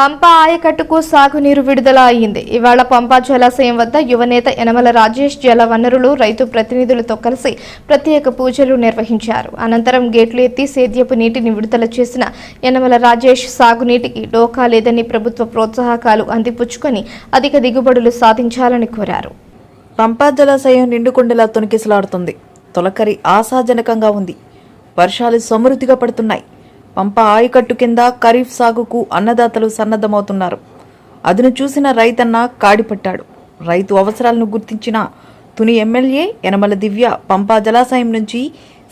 పంప ఆయకట్టుకు సాగునీరు విడుదల అయింది ఇవాళ పంపా జలాశయం వద్ద యువనేత యనమల రాజేష్ జల వనరులు రైతు ప్రతినిధులతో కలిసి ప్రత్యేక పూజలు నిర్వహించారు. అనంతరం గేట్లు ఎత్తి సేద్యపు నీటిని విడుదల చేసిన యనమల రాజేష్ సాగునీటికి డోకా లేదని ప్రభుత్వ ప్రోత్సాహకాలు అందిపుచ్చుకొని అధిక దిగుబడులు సాధించాలని కోరారు. పంపా జలాశయం నిండుకుండలా తొణికిసలాడుతుంది తొలకరి ఆశాజనకంగా ఉంది. వర్షాలు సమృద్ధిగా పడుతున్నాయి. పంప ఆయకట్టు కింద ఖరీఫ్ సాగుకు అన్నదాతలు సన్నద్ధమవుతున్నారు. అదును చూసిన రైతన్న కాడిపట్టాడు. రైతు అవసరాలను గుర్తించిన తుని ఎమ్మెల్యే యనమల దివ్య పంపా జలాశయం నుంచి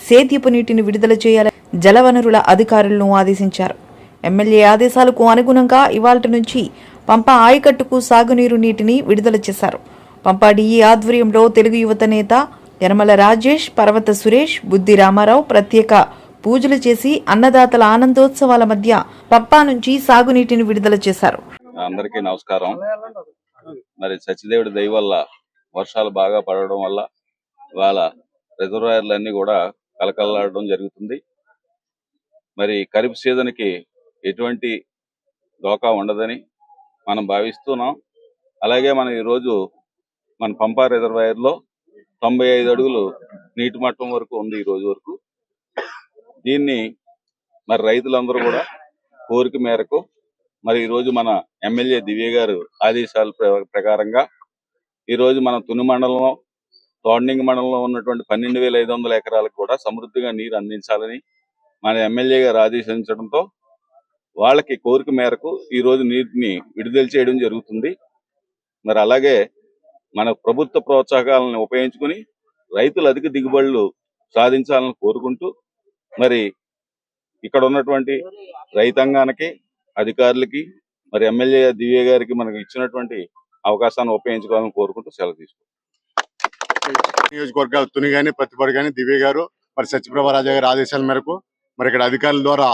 సేద్యపు నీటిని విడుదల చేయాలని జలవనరుల అధికారులను ఆదేశించారు. ఎమ్మెల్యే ఆదేశాలకు అనుగుణంగా ఇవాల్టి నుంచి పంప ఆయకట్టుకు సాగునీరు నీటిని విడుదల చేశారు. పంపా డిఈ ఆధ్వర్యంలో తెలుగు యువత నేత యనమల రాజేష్ పర్వత సురేష్ బుద్ధి రామారావు ప్రత్యేక పూజలు చేసి అన్నదాతల ఆనందోత్సవాల మధ్య పప్పా నుంచి సాగునీటిని విడుదల చేశారు. అందరికీ నమస్కారం. మరి సత్యదేవుడి దయ వల్ల వర్షాలు బాగా పడడం వల్ల ఇవాళ రిజర్వాయర్లు అన్ని కూడా కలకలాడడం జరుగుతుంది. మరి ఖరీఫ్ సీజన్కి ఎటువంటి దోకా ఉండదని మనం భావిస్తున్నాం. అలాగే మనం ఈరోజు మన పంపా రిజర్వాయర్లో తొంభై ఐదు అడుగులు నీటి మట్టం వరకు ఉంది ఈ రోజు వరకు. దీన్ని మరి రైతులందరూ కూడా కోరిక మేరకు మరి ఈ రోజు మన ఎమ్మెల్యే దివ్య గారు ఆదేశాల ప్ర- ప్రకారంగా ఈ రోజు మన తుని మండలంలో తోండింగ్ మండలంలో ఉన్నటువంటి పన్నెండు వేల ఐదు వందల ఎకరాలకు కూడా సమృద్ధిగా నీరు అందించాలని మన ఎమ్మెల్యే గారు ఆదేశించడంతో వాళ్ళకి కోరిక మేరకు ఈ రోజు నీటిని విడుదల చేయడం జరుగుతుంది. మరి అలాగే మన ప్రభుత్వ ప్రోత్సాహకాలను ఉపయోగించుకుని రైతులు అధిక దిగుబడులు సాధించాలని కోరుకుంటూ మరి ఇక్కడ ఉన్నటువంటి రైతాంగానికి అధికారులకి మరి ఎమ్మెల్యే దివ్య గారికి మనకు ఇచ్చినటువంటి అవకాశాన్ని ఉపయోగించుకోవాలని కోరుకుంటూ సెలవు తీసుకుంటాం నియోజకవర్గాలు తుని గాని ప్రతిపడి గాని దివ్య గారు మరి సత్యప్రభ రాజా గారి ఆదేశాల మేరకు మరి ఇక్కడ అధికారుల ద్వారా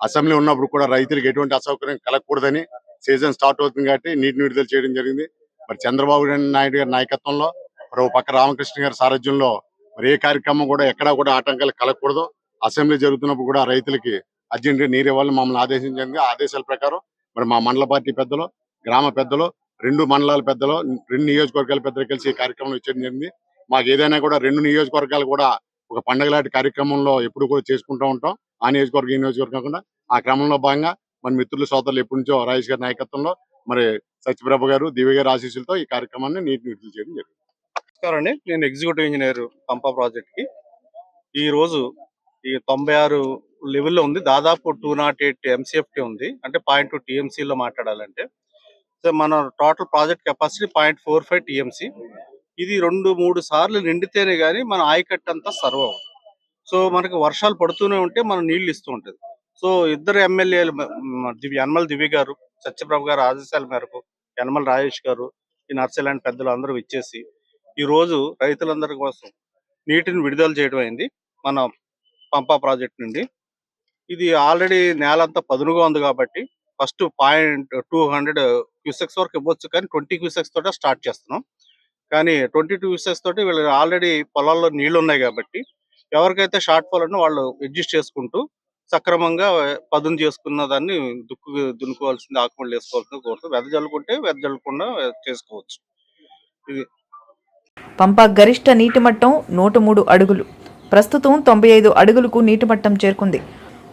అసెంబ్లీ ఉన్నప్పుడు కూడా రైతులకు ఎటువంటి అసౌకర్యం కలగకూడదని సీజన్ స్టార్ట్ అవుతుంది కాబట్టి నీటిని విడుదల చేయడం జరిగింది. మరి చంద్రబాబు నాయుడు గారి నాయకత్వంలో మరి పక్క రామకృష్ణ గారి సారథ్యంలో మరి ఏ కార్యక్రమం కూడా ఎక్కడా కూడా ఆటంకాలు కలగకూడదు. అసెంబ్లీ జరుగుతున్నప్పుడు కూడా రైతులకి అర్జెంటుగా నీరు ఇవ్వాలని మమ్మల్ని ఆదేశించింది. ఆదేశాల ప్రకారం మరి మా మండల పార్టీ పెద్దలు గ్రామ పెద్దలు రెండు మండలాల పెద్దలు రెండు నియోజకవర్గాల పెద్దలు కలిసి ఈ కార్యక్రమం ఇచ్చడం జరిగింది. మాకు ఏదైనా కూడా రెండు నియోజకవర్గాలు కూడా ఒక పండగ లాంటి కార్యక్రమంలో ఎప్పుడు కూడా చేసుకుంటూ ఉంటాం. ఆ నియోజకవర్గం ఈ నియోజకవర్గం కాకుండా ఆ క్రమంలో భాగంగా మన మిత్రులు సోదరులు ఎప్పటి నుంచో రాజేష్ గారి నాయకత్వంలో మరి సత్యప్రభ గారు దివ్య గారి ఆశీస్సులతో ఈ కార్యక్రమాన్ని నీటి విడుదల చేయడం జరిగింది. నమస్కారం అండి. నేను ఎగ్జిక్యూటివ్ ఇంజనీర్ పంప ప్రాజెక్ట్కి ఈ తొంభై ఆరు లెవెల్లో ఉంది. దాదాపు టూ నాట్ ఎయిట్ ఎంసీఎఫ్టీ ఉంది. అంటే పాయింట్ టూ లో మాట్లాడాలంటే. సో మన total project capacity point four five TMC ఇది రెండు మూడు సార్లు నిండితేనే కానీ మన ఆయకట్టు అంతా సర్వ్ అవ్వదు. సో మనకి వర్షాలు పడుతూనే ఉంటే మనం నీళ్ళు ఇస్తూ ఉంటది. సో ఇద్దరు ఎమ్మెల్యేలు దివ్య యనమల దివ్య గారు సత్యప్రభు గారు ఆదేశాల మేరకు యనమల రాజేష్ గారు ఈ నర్సలాంటి పెద్దలు అందరూ ఇచ్చేసి ఈ రోజు రైతులందరి కోసం నీటిని విడుదల చేయడం అయింది. మన పంపా ప్రాజెక్ట్ నుండి. ఇది ఆల్రెడీ నేల అంతా పదునుగా ఉంది కాబట్టి first point two hundred cusecs వరకు ఇవ్వచ్చు కానీ ట్వంటీ క్యూసెక్స్ తోటే స్టార్ట్ చేస్తున్నాం. కానీ ట్వంటీ టూ క్యూసెక్స్ తోటి వీళ్ళు ఆల్రెడీ పొలాల్లో నీళ్ళు ఉన్నాయి కాబట్టి ఎవరికైతే షార్ట్ ఫాల్ ఉన్నా వాళ్ళు అడ్జస్ట్ చేసుకుంటూ సక్రమంగా పదును చేసుకున్న దాన్ని దుక్కు దున్నుకోవాల్సింది ఆకుమళ్ళు వేసుకోవాల్సింది కోరుతూ వెద జల్లుకుంటే వెద జల్లకుండా చేసుకోవచ్చు. ఇది పంప గరిష్ట నీటి మట్టం నూట మూడు అడుగులు. ప్రస్తుతం తొంభై ఐదు అడుగులకు నీటి మట్టం చేరుకుంది.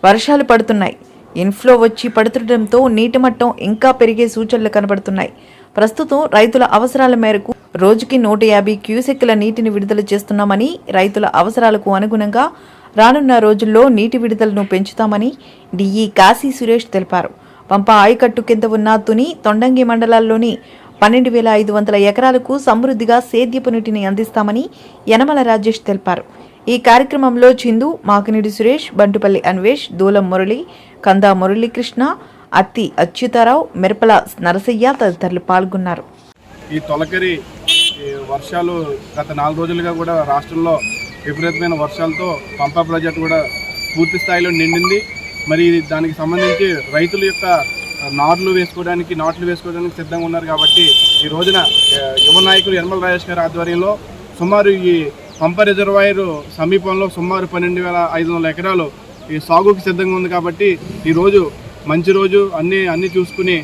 వర్షాలు పడుతున్నాయి. ఇన్ఫ్లో వచ్చి పడుతుండటంతో నీటి మట్టం ఇంకా పెరిగే సూచనలు కనబడుతున్నాయి. ప్రస్తుతం రైతుల అవసరాల మేరకు రోజుకి నూట యాభై క్యూసెక్కుల నీటిని విడుదల చేస్తున్నామని రైతుల అవసరాలకు అనుగుణంగా రానున్న రోజుల్లో నీటి విడుదలను పెంచుతామని డిఈ కాశీ సురేష్ తెలిపారు. పంప ఆయకట్టు కింద ఉన్న తుని తొండంగి మండలాల్లోని పన్నెండు వేల ఐదు వందల ఎకరాలకు సమృద్ధిగా సేద్యపు నీటిని అందిస్తామని యనమల రాజేష్ తెలిపారు. ఈ కార్యక్రమంలో చిందు మాకినిడి సురేష్ బంటుపల్లి అన్వేష్ దూలం మురళి కందా మురళీకృష్ణ అత్తి అచ్యుతారావు మిరపల నరసయ్య తదితరులు పాల్గొన్నారు. ఈ తొలకరి వర్షాలు గత నాలుగు రోజులుగా కూడా రాష్ట్రంలో విపరీతమైన వర్షాలతో పంపా ప్రాజెక్టు కూడా పూర్తి స్థాయిలో నిండింది. మరి దానికి సంబంధించి రైతుల యొక్క నార్లు వేసుకోవడానికి నాట్లు వేసుకోవడానికి సిద్ధంగా ఉన్నారు కాబట్టి ఈ రోజున యువ నాయకులు యనమల రాజేష్ గారి ఆధ్వర్యంలో సుమారు ఈ పంప రిజర్వాయర్ సమీపంలో సుమారు పన్నెండు వేల ఐదు వందల ఎకరాలు ఈ సాగుకి సిద్ధంగా ఉంది కాబట్టి ఈరోజు మంచి రోజు అన్నీ అన్నీ చూసుకుని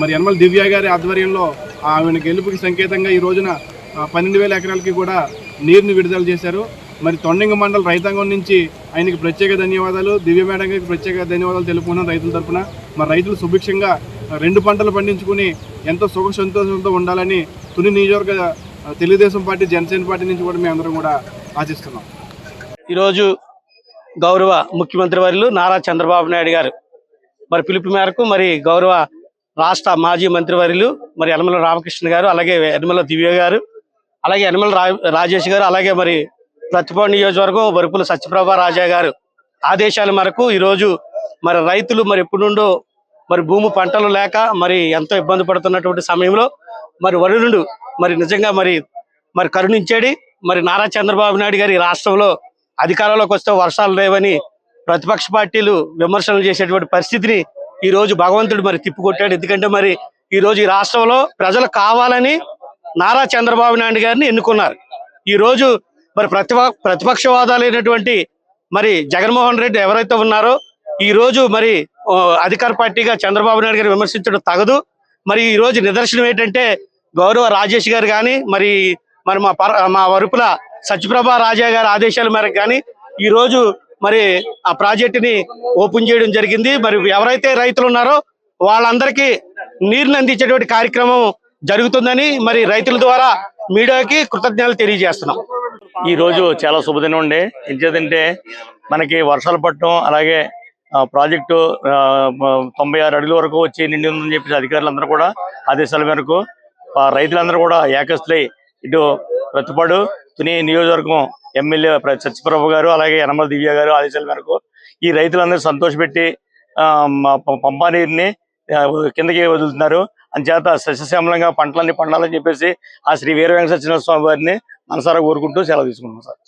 మరి యనమల దివ్య గారి ఆధ్వర్యంలో ఆమెను గెలుపుకి సంకేతంగా ఈ రోజున పన్నెండు వేల ఎకరాలకి కూడా నీరుని విడుదల చేశారు. మరి తొండంగ మండల రైతాంగం నుంచి ఆయనకి ప్రత్యేక ధన్యవాదాలు. దివ్య మేడం గారికి ప్రత్యేక ధన్యవాదాలు తెలుపుకున్నాం రైతుల తరపున. మరి రైతులు సుభిక్షంగా రెండు పంటలు పండించుకుని ఎంతో సుఖ సంతోషంతో ఉండాలని తుని నియోజకవర్గ తెలుగుదేశం పార్టీ జనసేన పార్టీ నుంచి కూడా మేము కూడా ఆశిస్తున్నాం. ఈరోజు గౌరవ ముఖ్యమంత్రి వర్యులు నారా చంద్రబాబు నాయుడు గారు. మరి పిలుపు మేరకు మరి గౌరవ రాష్ట్ర మాజీ మంత్రివర్యులు మరి యనమల రామకృష్ణ గారు అలాగే యనమల దివ్య గారు అలాగే యనమల రాజేష్ గారు అలాగే మరి ప్రతిపాడు నియోజకవర్గం వరుపుల సత్యప్రభ రాజా గారు. ఆదేశాల మేరకు ఈరోజు మరి రైతులు మరి ఎప్పుడు నుండో మరి భూమి పంటలు లేక మరి ఎంతో ఇబ్బంది పడుతున్నటువంటి సమయంలో మరి వరుణుడు మరి నిజంగా మరి మరి కరుణించాడు. మరి నారా చంద్రబాబు నాయుడు గారి రాష్ట్రంలో అధికారంలోకి వస్తే వర్షాలు లేవని ప్రతిపక్ష పార్టీలు విమర్శలు చేసేటువంటి పరిస్థితిని ఈ రోజు భగవంతుడు మరి తిప్పికొట్టాడు. ఎందుకంటే మరి ఈ రోజు ఈ రాష్ట్రంలో ప్రజలు కావాలని నారా చంద్రబాబు నాయుడు గారిని ఎన్నుకున్నారు. ఈ రోజు మరి ప్రతిప ప్రతిపక్షవాదాలైనటువంటి మరి జగన్మోహన్ రెడ్డి ఎవరైతే ఉన్నారో ఈ రోజు మరి అధికార పార్టీగా చంద్రబాబు నాయుడు గారు విమర్శించడం తగదు. మరి ఈ రోజు నిదర్శనం ఏంటంటే గౌరవ రాజేష్ గారు కానీ మరి మరి మా పర మా వరుపుల సత్యప్రభ రాజా గారి ఆదేశాల మేరకు కానీ ఈ రోజు మరి ఆ ప్రాజెక్టుని ఓపెన్ చేయడం జరిగింది. మరి ఎవరైతే రైతులు ఉన్నారో వాళ్ళందరికీ నీరుని అందించేటువంటి కార్యక్రమం జరుగుతుందని మరి రైతుల ద్వారా మీడియాకి కృతజ్ఞతలు తెలియజేస్తున్నాం. ఈ రోజు చాలా శుభదినం ఉండే ఎంచేదంటే మనకి వర్షాలు పడటం అలాగే ప్రాజెక్టు తొంభై ఆరు అడుగుల వరకు వచ్చి నిండి ఉందని చెప్పేసి అధికారులందరూ కూడా ఆదేశాల మేరకు రైతులందరూ కూడా ఏకస్తులై ఇటు ప్రతిపాడు తుని నియోజకవర్గం ఎమ్మెల్యే సత్యప్రభు గారు అలాగే యనమల దివ్య గారు ఆదేశాల మేరకు ఈ రైతులందరూ సంతోషపెట్టి ఆ, ప- పంపా నీరుని కిందకి వదులుతున్నారు. అంచేత సస్యశ్యామలంగా పంటలన్నీ పండాలని చెప్పేసి ఆ శ్రీ వీర వెంకట సత్యనారాయణ స్వామి వారిని మనసారా కోరుకుంటూ సెలవు తీసుకుంటున్నాం సార్.